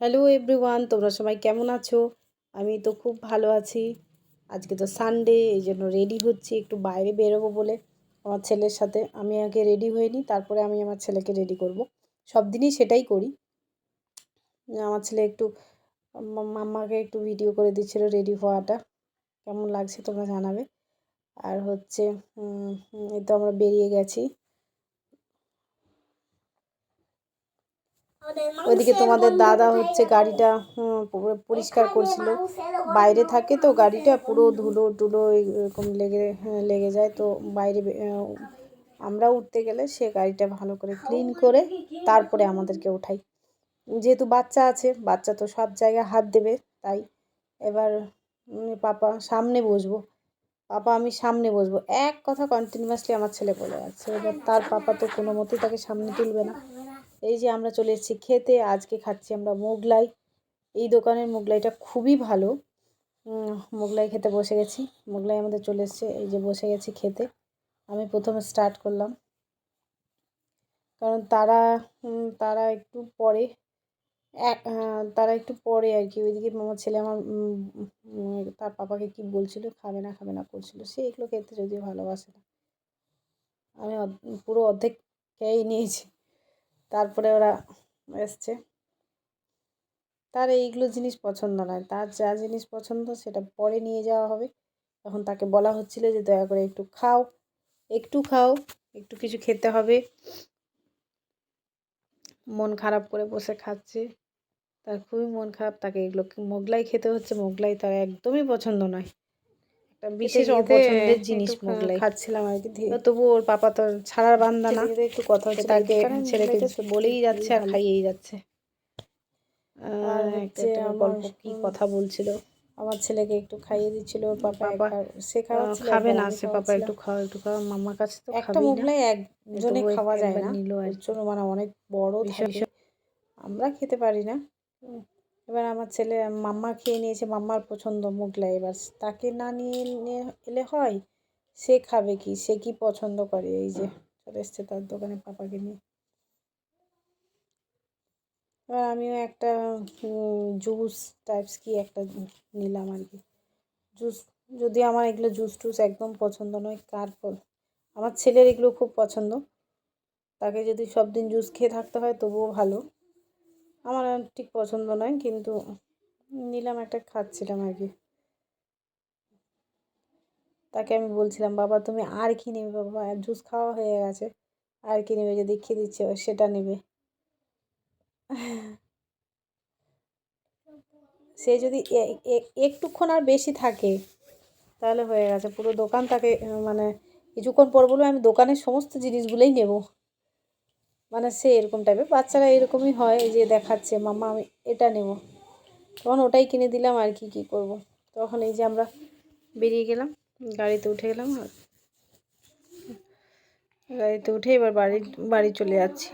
Hello everyone, তোমরা সবাই কেমন আছো? আমি তো খুব ভালো আছি। আজকে তো সানডে এই জন্য রেডি হচ্ছি একটু বাইরে বেরোবো বলে। আমার ছেলের সাথে আমি আগে রেডি হয়ে নিই, তারপরে আমি আমার ছেলেকে রেডি করব। সব দিনই সেটাই করি। আমার ছেলে একটু মাম্মাকে একটু ভিডিও করে দিচ্ছিল রেডি হওয়াটা। কেমন লাগছে তোমরা জানাবে। আর হচ্ছে এই তো আমরা বেরিয়ে গেছি। ওইদিকে তোমাদের দাদা হচ্ছে গাড়িটা পরিষ্কার করছিল। বাইরে থাকে তো গাড়িটা পুরো ধুলো টুলো এরকম লেগে হ্যাঁ, লেগে যায়। তো বাইরে আমরা উঠতে গেলে সে গাড়িটা ভালো করে ক্লিন করে তারপরে আমাদেরকে ওঠাই। যেহেতু বাচ্চা আছে বাচ্চা তো সব জায়গায় হাত দেবে তাই এবার পাপা সামনে বসবো। পাপা আমি সামনে বসবো। এক কথা কন্টিনিউয়াসলি আমার ছেলে বলে যাচ্ছে। এবার তার পাপা তো কোনো মতেই তাকে সামনে তুলবে না। এই যে আমরা চলে এসেছি খেতে, আজকে খাচ্ছি আমরা মোগলাই। এই দোকানের মোগলাইটা খুবই ভালো। মোগলাই খেতে বসে গেছি। মোগলাই আমাদের চলে এসছে, এই যে বসে গেছি খেতে। আমি প্রথমে স্টার্ট করলাম। কারণ তারা তারা একটু পরে, এক তারা একটু পরে আর কি। ওইদিকে আমার ছেলে আমার তার পাপাকে কি বলছিল, খাবে না খাবে না করছিল। সে এগুলো খেতে যদিও ভালোবাসে না। আমি পুরো অর্ধেক খেয়েই নিয়েছি। তারপরে ওরা এসছে। তার এইগুলো জিনিস পছন্দ নয়। তার যা জিনিস পছন্দ সেটা পরে নিয়ে যাওয়া হবে। তখন তাকে বলা হচ্ছিল যে, দয়া করে একটু খাও একটু খাও, একটু কিছু খেতে হবে। মন খারাপ করে বসে খাচ্ছে। তার খুবই মন খারাপ। তাকে এগুলো মোগলাই খেতে হচ্ছে? মোগলাই তার একদমই পছন্দ নয়। বিশেষ অপছন্দের জিনিস মোগলাই খাচ্ছিলাম আর কি তবু ওর পাপা তো ছাড়ার বান্দা না। একটু কথা সে হচ্ছিল, তাকে ছেলেকে বলেই যাচ্ছে আর। খাইয়েই যাচ্ছে। আর গল্প কি কথা বলছিল। আমার ছেলেকে একটু খাইয়ে দিচ্ছিল ওর পাপা সে খাবে না সে পাপা একটু খাও একটু খাও মামার কাছে তো একটা মোগলাই একজনে খাওয়া যায় না। নিল। প্রচুর মানে অনেক বড় আমরা খেতে পারি না। এবার আমার ছেলে মাম্মা খেয়ে নিয়েছে, মাম্মার পছন্দ মোগলাই এবার তাকে না নিয়ে এলে হয়? সে খাবে কি? সে কি পছন্দ করে? এই যে চলে এসছে তার দোকানে পাপাকে নিয়ে। এবার আমিও একটা জুস টাইপস কি একটা নিলাম আর কি। জুস যদি আমার এগুলো জুস টুস একদম পছন্দ নয়, কার আমার ছেলের এগুলো খুব পছন্দ। তাকে যদি সব দিন জুস খেয়ে থাকতে হয় তবুও ভালো। আমার ঠিক পছন্দ নয়, কিন্তু নিলাম একটা খাচ্ছিলাম আর কি। তাকে আমি বলছিলাম, বাবা, তুমি আর কি নেবে? বাবা, জুস খাওয়া হয়ে গেছে। আর কি নেবে? যে দেখিয়ে দিচ্ছে সেটা নেবে। সে যদি একটুক্ষণ আর বেশি থাকে, তাহলে হয়ে গেছে। পুরো দোকান তাকে মানে কিছুক্ষণ পর বলবে, আমি দোকানের সমস্ত জিনিসগুলোই নেব। মানে সে এরকম টাইপের বাচ্চারা এরকমই হয় যে দেখাচ্ছে মামা আমি এটা নেব। তখন ওটাই কিনে দিলাম, আর কি কি করব? তখন এই যে আমরা বেরিয়ে গেলাম, গাড়িতে উঠে গেলাম, আর গাড়িতে উঠে এবার বাড়ি বাড়ি চলে যাচ্ছি।